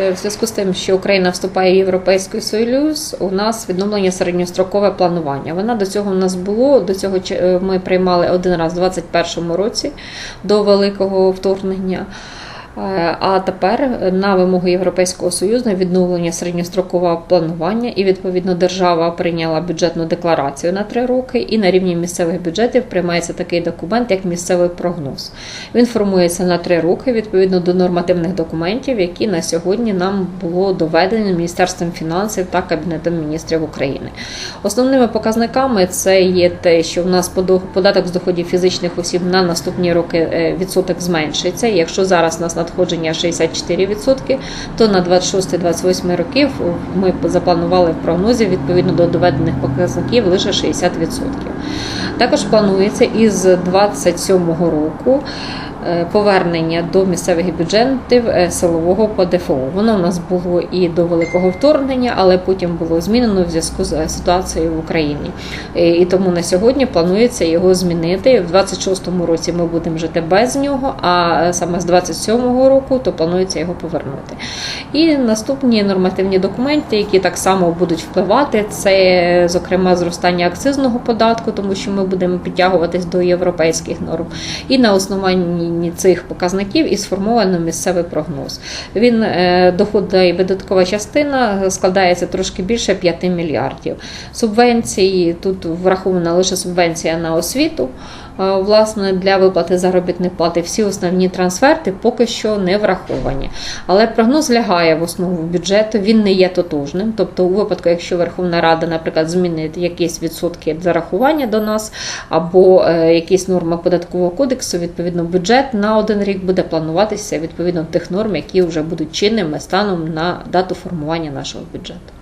Е, В зв'язку з тим, що Україна вступає в Європейський Союз, у нас відновлення середньострокове планування. Вона до цього в нас було. До цього е, ми приймали один раз у 2021 році до великого вторгнення. Е, А тепер на вимогу Європейського Союзу відновлення середньострокового планування і відповідно держава прийняла бюджетну декларацію на три роки. І на рівні місцевих бюджетів приймається такий документ, як місцевий прогноз. Він формується на три роки відповідно до нормативних документів, які на сьогодні нам було доведені Міністерством фінансів та Кабінетом міністрів України. Основними показниками це є те, що в нас податок з доходів фізичних осіб на наступні роки е, відсоток зменшиться. Якщо зараз нас надходження 64%, то на 26-28 років ми запланували в прогнозі відповідно до доведених показників лише 60%. Також планується із 27 року повернення до місцевих бюджетів е, силового ПДФО. Воно у нас було і до великого вторгнення, але потім було змінено в зв'язку з е, ситуацією в Україні. Е, І тому на сьогодні планується його змінити. В 26-му році ми будемо жити без нього, а е, саме з 27-го року то планується його повернути. І наступні нормативні документи, які так само будуть впливати, це зокрема зростання акцизного податку, тому що ми будемо підтягуватись до європейських норм. І на основанні цих показників і сформовано місцевий прогноз. Він е, доходна і видаткова частина складається трошки більше 5 мільярдів. Субвенції тут врахована лише субвенція на освіту. Е, Власне, для виплати заробітних плат і всі основні трансферти поки що не враховані. Але прогноз лягає в основу бюджету, він не є тотожним. Тобто, у випадку, якщо Верховна Рада, наприклад, змінить якісь відсотки зарахування до нас або е, якісь норми податкового кодексу, відповідно, бюджет на один рік буде плануватися відповідно тих норм, які вже будуть чинними станом на дату формування нашого бюджету.